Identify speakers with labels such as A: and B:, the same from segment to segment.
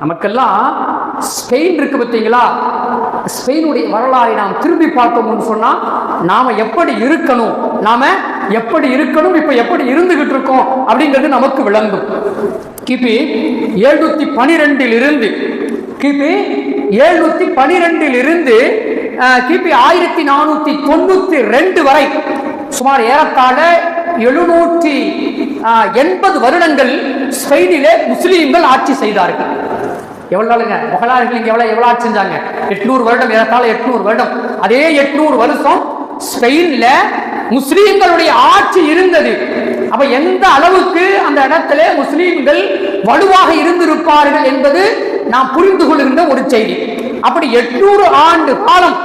A: நமக்கெல்லாம் ஸ்பெயின் இருக்கு பார்த்தீங்களா? ஸ்பெயினுடைய வரலாறை நாம் திரும்பி பார்த்தோம்னு சொன்னா நாம எப்படி இருக்கணும்? நாம எப்படி இருக்கணும்? இப்ப எப்படி இருந்துகிட்டு இருக்கோம்? அப்படிங்கிறது நமக்கு விளங்கும். கிபி எழுநூத்தி பனிரெண்டில் இருந்து கிபி எழுநூத்தி பனிரெண்டில் இருந்து கிபி ஆயிரத்தி நானூத்தி தொண்ணூத்தி ரெண்டு வரை சுமார் ஏறத்தாழ எழுநூற்றி எண்பது வருடங்கள் ஸ்பெயினிலே முஸ்லீம்கள் ஆட்சி செய்தார்கள். எவ்வளோ நாளுங்க? முகலாயர்கள் இங்கே எவ்வளோ எவ்வளோ ஆட்சி செஞ்சாங்க எட்நூறு வருடம் ஏறத்தாழ எட்நூறு வருடம். அதே எட்நூறு வருஷம் ஸ்பெயினில் முஸ்லீம்களுடைய ஆட்சி இருந்தது. அப்ப எந்த அளவுக்கு அந்த இடத்துல முஸ்லீம்கள் வலுவாக இருந்திருப்பார்கள் என்பது நாம் புரிந்து கொள்கின்ற ஒரு செய்தி. அப்படி எட்நூறு ஆண்டு காலம்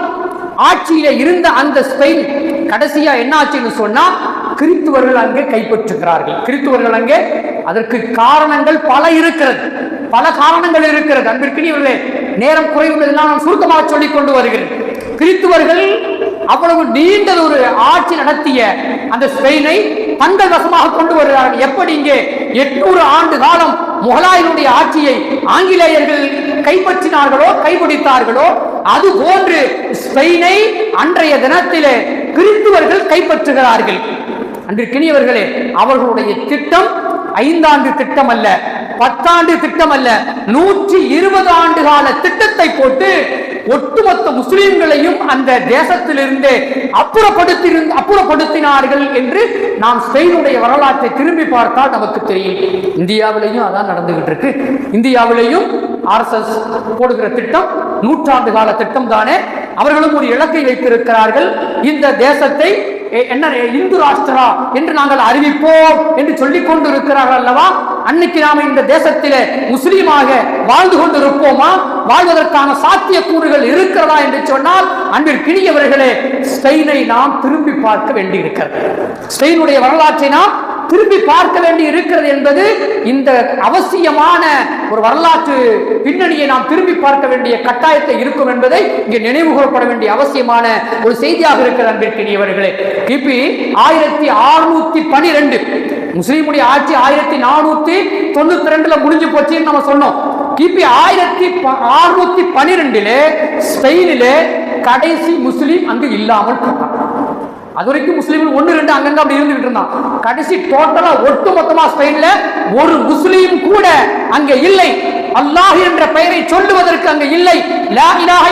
A: ஆட்சியில இருந்த அந்த ஸ்பெயின் கடைசியா என்ன ஆச்சுன்னு சொன்னா கிறித்துவர்கள் அங்கே கைப்பற்றுகிறார்கள். கிறித்துவர்கள் அங்கே அதற்கு காரணங்கள் பல இருக்கிறது. பல காரணங்கள் இருக்கிறது. அன்பிற்கினியவர்களே நேரம் குறைவுள்ளதெல்லாம் நான் சுருக்கமாக சொல்லிக் கொண்டு வருகிறேன். கிறித்துவர்கள் அவ்வளவு நீண்ட ஒரு ஆட்சி நடத்திய அந்த ஸ்பெயினை தங்கள் வசமாக கொண்டு வருகிறார்கள். எப்படி இங்கே எட்நூறு ஆண்டு காலம் முகலாயனுடைய ஆட்சியை ஆங்கிலேயர்கள் கைப்பற்றினார்களோ கைபிடித்தார்களோ அது போன்று ஸ்பெயினை அன்றைய தினத்திலே கிறித்துவர்கள் கைப்பற்றுகிறார்கள். அன்றிற்கினியவர்களே அவர்களுடைய திட்டம் ஐந்தாண்டு திட்டம் அல்ல பத்தாண்டு திட்டம் அல்ல நூற்றி இருபது ஆண்டு கால திட்டத்தை போட்டு ஒட்டுமொத்த முஸ்லிம்களையும் அந்த தேசத்திலிருந்து அப்புறப்படுத்தி அப்புறப்படுத்தினார்கள் என்று நாம் ஸ்பெயினுடைய வரலாற்றை திரும்பி பார்த்தால் நமக்கு தெரியும். இந்தியாவிலையும் அதான் நடந்துகிட்டு இருக்கு இந்தியாவிலையும் ஆர்எஸ்எஸ் போடுகிற திட்டம் நூற்றாண்டு கால திட்டம் தானே. அவர்களும் ஒரு இலக்கை வைத்திருக்கிறார்கள். இந்த தேசத்தை என்ன இந்து ராஷ்டிரா என்று நாங்கள் அறிவிப்போம் என்று சொல்லிக் கொண்டு இருக்கிறார்கள் அல்லவா? அன்னைக்கு நாம இந்த தேசத்திலே முஸ்லீமாக வாழ்ந்து கொண்டிருப்போமா? வாழ்வதற்கான சாத்தியக்கூறுகள் இருக்கிறதா என்று சொன்னால் அன்பிற்கினியவர்களே ஸ்பெயினை நாம் திரும்பி பார்க்க வேண்டியிருக்கிறது. ஸ்பெயினுடைய வரலாற்றை நாம் திரும்பி பார்க்க வேண்டி இருக்கிறது என்பது இந்த அவசியமான ஒரு வரலாற்று பின்னணியை நாம் திரும்பி பார்க்க வேண்டிய கட்டாயத்தை இருக்கும் என்பதை இங்கே நினைவு கூறப்பட வேண்டிய அவசியமான ஒரு செய்தியாக இருக்கிறது அன்பிற்கினியவர்களே. கிபி ஆயிரத்தி அறுநூத்தி பனிரெண்டு. முஸ்லீமுடைய ஆட்சி ஆயிரத்தி நானூத்தி தொண்ணூத்தி ரெண்டுல முடிஞ்சு போச்சுன்னு நம்ம சொன்னோம். கிபி ஆயிரத்தி அறுநூத்தி பனிரெண்டிலே ஸ்பெயினிலே கடைசி முஸ்லீம் அங்கு இல்லாமல் போனார் அது வரைக்கும் முஸ்லீம்கள் ஒன்று ரெண்டு அங்கங்க அப்படி இருந்துகிட்டு இருந்தான். கடைசி டோட்டலா ஒட்டு மொத்தமா ஸ்பெயின்ல ஒரு முஸ்லீம் கூட அங்க இல்லை. அல்லாஹ் என்ற பெயரை சொல்லுவதற்கு அங்க இல்லை. லா இலாஹ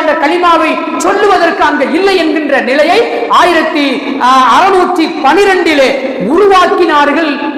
A: என்ற கலிமாவை சொல்லுவதற்கு அங்க இல்லை என்கின்ற நிலையை ஆயிரத்தி அறுநூற்றி பனிரெண்டிலே உருவாக்கினார்கள்.